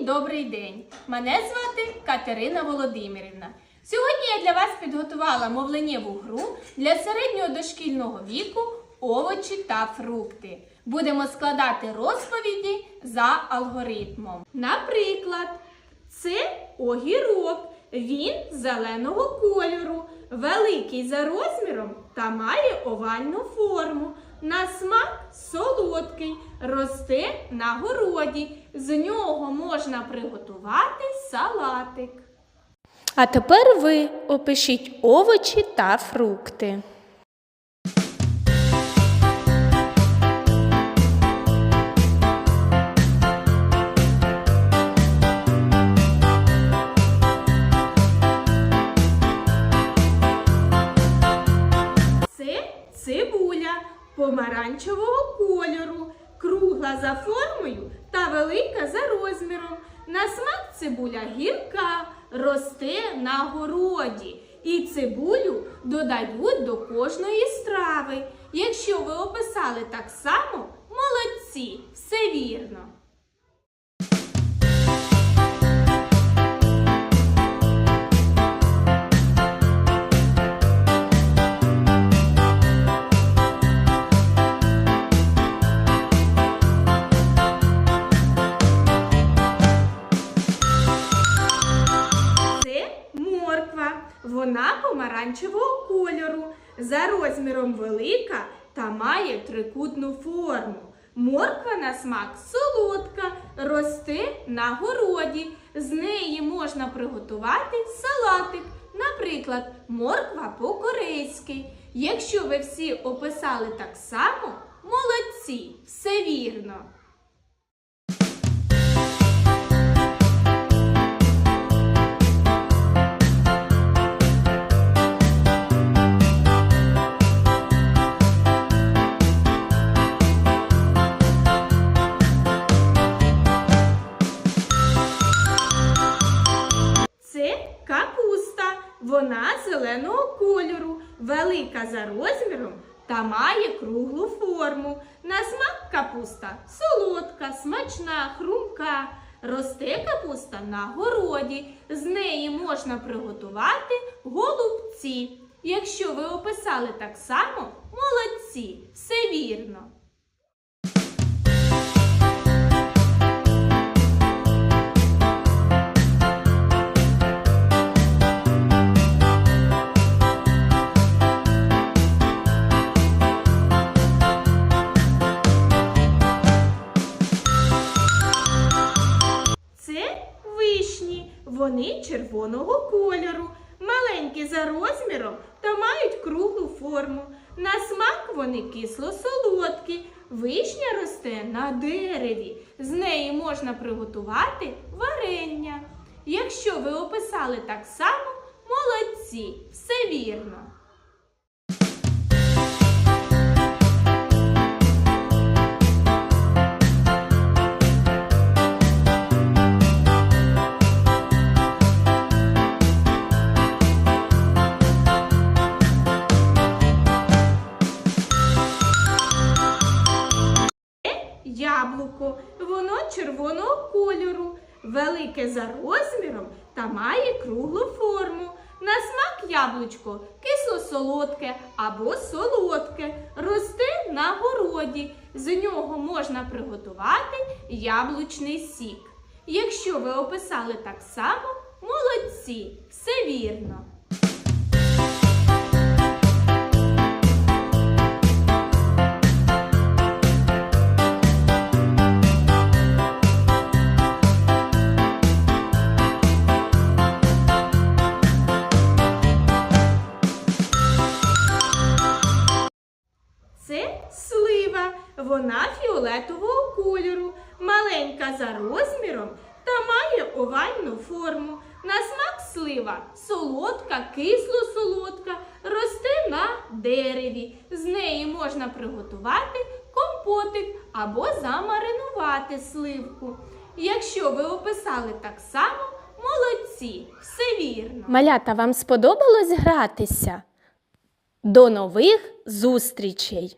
добрий день! Мене звати Катерина Володимирівна. Сьогодні я для вас підготувала мовленнєву гру для середнього дошкільного віку овочі та фрукти. Будемо складати розповіді за алгоритмом. Наприклад, це огірок. Він зеленого кольору, великий за розміром та має овальну форму. На смак солодкий, росте на городі. З нього можна приготувати салатик. А тепер ви опишіть овочі та фрукти. Помаранчевого кольору, кругла за формою та велика за розміром. На смак цибуля гірка, росте на городі. І цибулю додають до кожної страви. Якщо ви описали так само, молодці, все вірно. Вона помаранчевого кольору, за розміром велика та має трикутну форму. Морква на смак солодка, росте на городі. З неї можна приготувати салатик, наприклад, морква по-корейськи. Якщо ви всі описали так само, молодці, все вірно. Вона зеленого кольору, велика за розміром та має круглу форму. На смак капуста солодка, смачна, хрумка. Росте капуста на городі. З неї можна приготувати голубці. Якщо ви описали так само, молодці, все вірно. Вони червоного кольору, маленькі за розміром та мають круглу форму. На смак вони кисло-солодкі. Вишня росте на дереві. З неї можна приготувати варення. Якщо ви описали так само, молодці, все вірно. Яблуко. Воно червоного кольору, велике за розміром та має круглу форму. На смак яблучко кисло-солодке або солодке, росте на городі. З нього можна приготувати яблучний сік. Якщо ви описали так само, молодці, все вірно. Вона фіолетового кольору, маленька за розміром та має овальну форму. На смак слива солодка, кисло-солодка, росте на дереві. З неї можна приготувати компотик або замаринувати сливку. Якщо ви описали так само, молодці, все вірно. Малята, вам сподобалось гратися? До нових зустрічей!